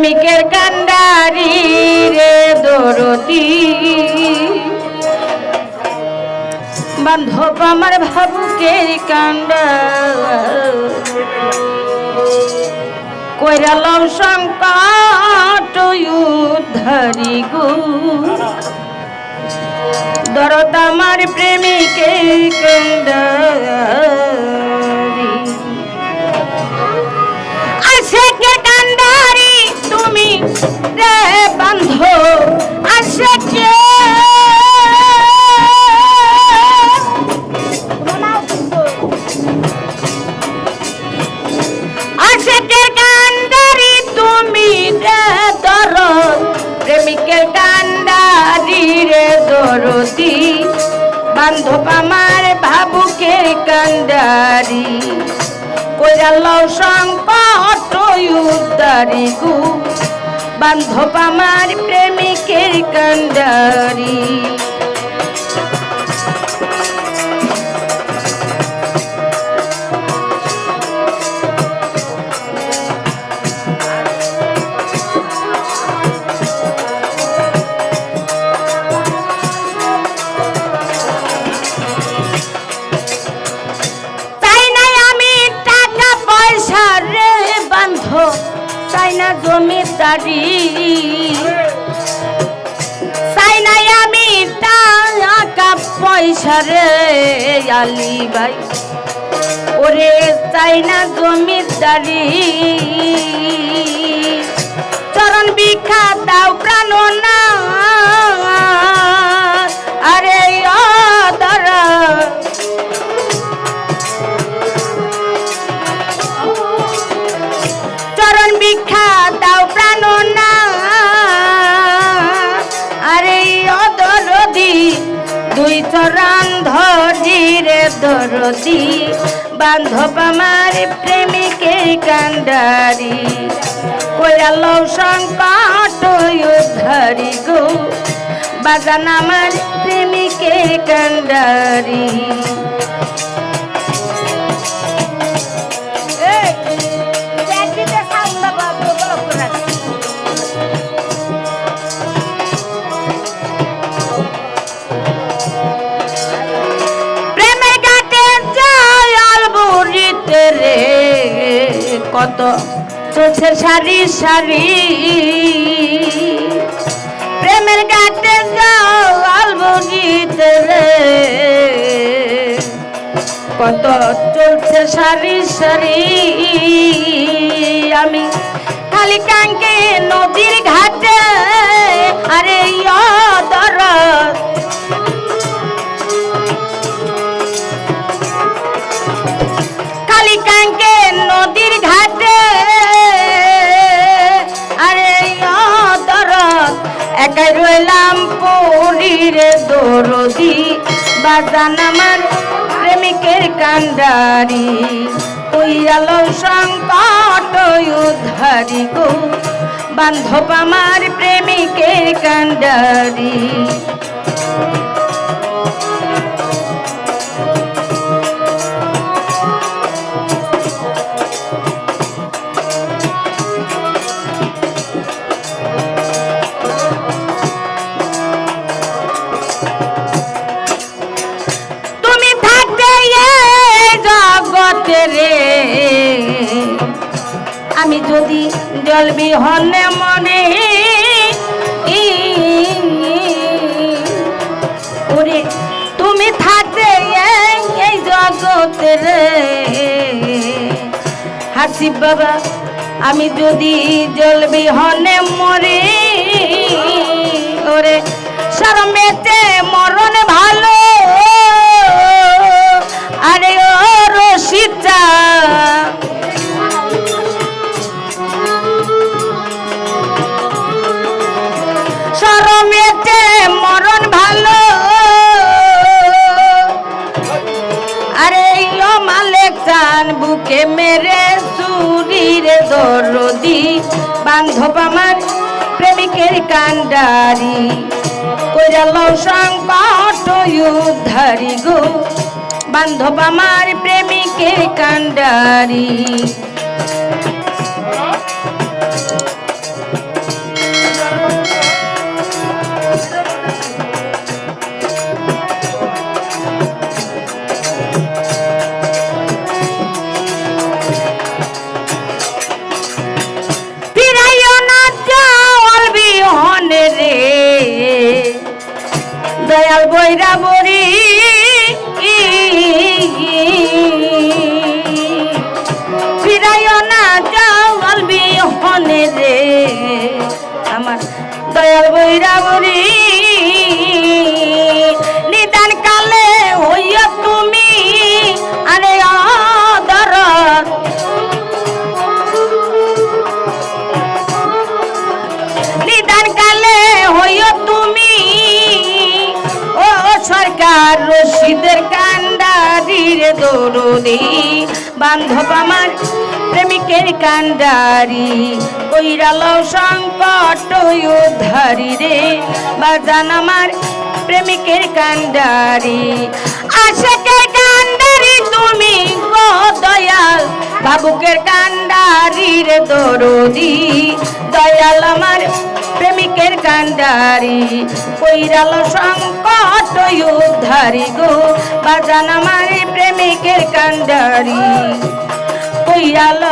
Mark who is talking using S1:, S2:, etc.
S1: প্রেমিকের কান্ডারি রে দরদি। বান্ধব আমার ভাবুকের কান্ডা কইরালম সংকট উদ্ধারি গো। দরদ আমার প্রেমিকের কান্ডারি। বান্ধব আমার ভাবুকের কান্ডারি। কইরাল সংকট উদ্ধারি গু। বান্ধব আমার প্রেমিকের কান্ডারি। জমিদারি। চাই আমি টাকা পয়সা রে আলি ভাই। ওরে চাই জমিদারি। চরণ বিখ্যাত প্রাণ না দুই চরণ ধরি রে দরদি, বান্ধব আমার প্রেমিকে কান্ডারি কয়াল সংকট উদ্ধারি গো, বাজান আমার প্রেমিকে কান্ডারি কত চলছে সারি সারি। প্রেমের ঘাটে যাও বুড়িতে রে। কত চলছে সারি সারি। আমি খালি কাঙ্কে নদীর ঘাটে, আরে দরদ পুরীরে দরদি, বাজান আমার প্রেমিকের কান্ডারি। তুই আলো সংকট উদ্ধারি গো, বান্ধব আমার প্রেমিকের কান্ডারি। যদি জল বিহনে মনে তুমি থাকতে এই জগতে রে। হাসি বাবা, আমি যদি জল বিহনে মরে, ওরে, শরমেতে মরণ ভালো ভালো আরে ও মালেক চান বুকে মেরে সুরিরে দরদি। বান্ধব আমার প্রেমিকের কান্ডারি কইরাল সংকট উদ্ধারি গো। বান্ধব আমার প্রেমিকের কান্ডারি দয়াল বৈরা মরি ফিরাইও না যাও বিহনে রে। আমার দয়াল বৈরা মরি সরকার রশিদের কান্ডারির দৌড়ি বান্ধব আমার প্রেমিকের কান্ডারি কইরাল সংকট উদ্ধারি রে। বাজান আমার প্রেমিকের কান্ডারি আশেকের কান্ডারি তুমি গো দয়াল। বাবুকের কান্ডারির দরদি। দয়াল আমার প্রেমিকের কান্দারি কইরাল সংকট উদ্ধারি গো। বাজান আমার প্রেমিকের কান্দারি কইরাল